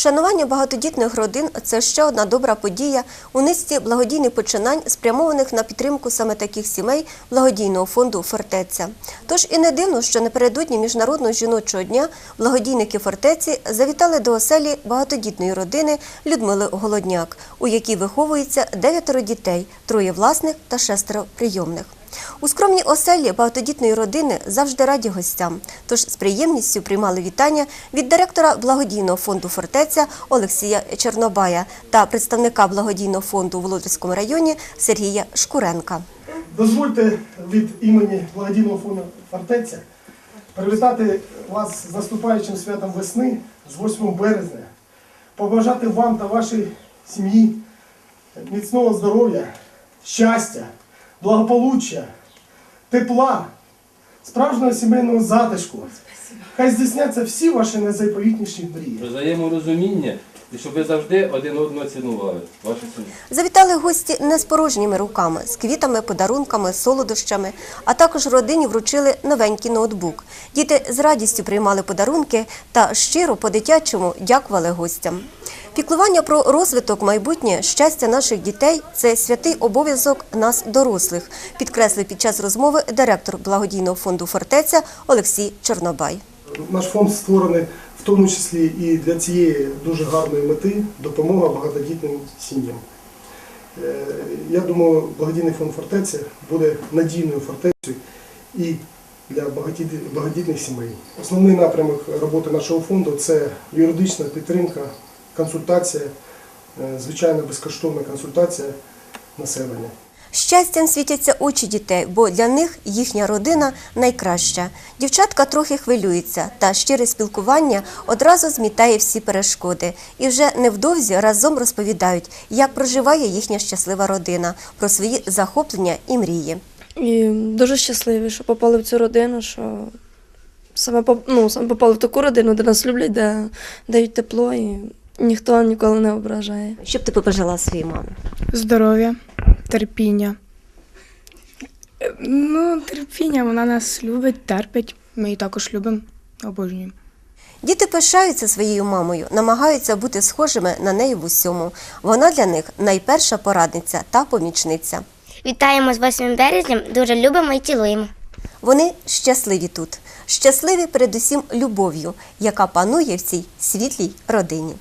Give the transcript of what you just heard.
Вшанування багатодітних родин це ще одна добра подія у низці благодійних починань, спрямованих на підтримку саме таких сімей благодійного фонду Фортеця. Тож і не дивно, що напередодні міжнародного жіночого дня благодійники фортеці завітали до оселі багатодітної родини Людмили Голодняк, у якій виховується дев'ятеро дітей, троє власних та шестеро прийомних. У скромній оселі багатодітної родини завжди раді гостям. Тож з приємністю приймали вітання від директора благодійного фонду Фортеця Олексія Чорнобая та представника благодійного фонду у Володарському районі Сергія Шкуренка. Дозвольте від імені благодійного фонду «Фортеця» привітати вас з наступаючим святом весни з 8 березня, побажати вам та вашій сім'ї міцного здоров'я, щастя, благополуччя, тепла, справжнього сімейного затишку. Хай здійсняться всі ваші найзаповітніші мрії. взаєморозуміння і щоб ви завжди один одного цінували. Вашу сім'ю. Завітали гості не з порожніми руками, з квітами, подарунками, солодощами, а також родині вручили новенький ноутбук. Діти з радістю приймали подарунки та щиро по-дитячому дякували гостям. Піклування про розвиток, майбутнє, щастя наших дітей це святий обов'язок нас, дорослих, підкреслив під час розмови директор благодійного фонду Фортеця Олексій Чорнобай. Наш фонд створений в тому числі і для цієї дуже гарної мети допомога багатодітним сім'ям. Е, Я думаю, благодійний фонд фортеця буде надійною фортецею і для багатодітних сімей. Основний напрямок роботи нашого фонду це юридична підтримка, консультація, е, звичайно безкоштовна консультація населення. Щастям світяться очі дітей, бо для них їхня родина найкраща. Дівчатка трохи хвилюються, та щире спілкування одразу змітає всі перешкоди. І вже невдовзі разом розповідають, як проживає їхня щаслива родина, про свої захоплення і мрії. І дуже щасливі, що попали в цю родину, що саме, ну, саме попали в таку родину, де нас люблять, де дають тепло і ніхто ніколи не ображає. Що б ти побажала своїй мамі? Здоров'я, терпіння. Е, Ну, терпіння, вона нас любить, терпить. Ми її також любимо, обожнюємо. Діти пишаються своєю мамою, намагаються бути схожими на неї в усьому. Вона для них найперша порадниця та помічниця. Вітаємо з 8 березням, дуже любимо і цілуємо. Вони щасливі тут, щасливі передусім любов'ю, яка панує в цій світлій родині.